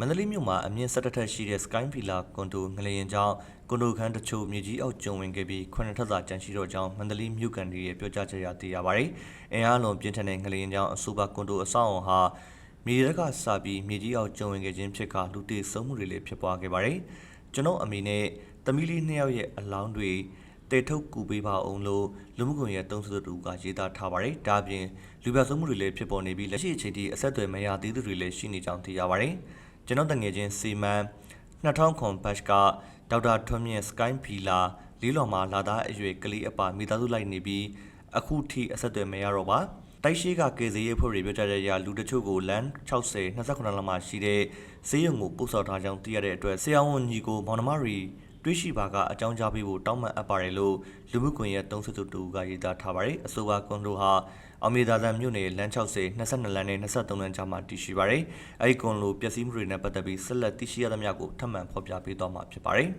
မန္တလေးမြို့မှာအမြင့်17ထပ်ရှိတဲ့ Sky Villa ကွန်ဒိုငလျင်ကြောင့်ကွန်ဒိုခန်းတချို့မြေကြီးအောက်ကျုံဝင်ခဲ့ပြီးခုနှစ်ထပ်သာကျန်ရှိတော့ကြောင်းမန္တလေးမြို့ကန်တွေရဲ့ပြောကြားချက်အရသိရပါတယ်။အင်အားလုံးပြင်းထန်တဲ့ငလျင်ကြောင့်အဆိုပါကွန်ဒိုအဆောက်အအုံဟာမြေရက်ကစပြီးမြေကြီးအောက်ကျုံဝင်ခဲ့ခြင်းဖြစ်ကလူတေဆုံးမှုတွေလည်းဖြစ်ပွားခဲ့ပါတယ်။ကျွန်တော်အမိနဲ့သမီးလေးနှစ်ယောက်ရဲ့အလောင်းတွေတေထုတ်ကူပေးပါအောင်လို့လူမှုကွန်ရက်တုံးစုတူကရေးသားထားပါတယ်။ဒါအပြင်လူပြဆုံးမှုတွေလည်းဖြစ်ပေါ်နေပြီးလက်ရှိအချိန်ထိအဆက်အသွယ်မရသေးသူတွေလည်းရှိနေကြောင်းသိရပါတယ်။ ကျွန်တော်တငယ်ချင်းစီမန်2000ခွန်ဘတ်ကဒေါက်တာထွန်းမြင့်စကိုင်းဖီလာလေးလော်မှာလာသားအရွယ်ကလေးအပါမိသားစုလိုက်နေပြီးအခုထိအဆက်အသွယ်မရတော့ပါတိုက်ရှိကကေဇေးရဖို့တွေပြောကြတဲ့ရာလူတချို့ကိုလမ်း60 29လမ်းမှာရှိတဲ့ဈေးရုံကိုပို့ဆောင်ထားကြောင်းသိရတဲ့အတွက်ဆရာဝန်ကြီးကိုမောင်နှမတွေ တွေးရှိပါကအကြောင်းကြားပေးဖို့တောင်းပန်အပ်ပါတယ်လို့လူမှုကွန်ရက်တုံးစစ်သူတူကရေးသားထားပါတယ်အဆိုပါကွန်ဒိုဟာအောင်မြေသာသံမြို့နယ်လမ်း60 22လမ်းနဲ့23လမ်းကြားမှာတည်ရှိပါတယ်အဲဒီကွန်လိုပျက်စီးမှုတွေနဲ့ပတ်သက်ပြီးဆက်လက်သိရှိရသမျှကိုထပ်မံဖော်ပြပေးသွားမှာဖြစ်ပါတယ်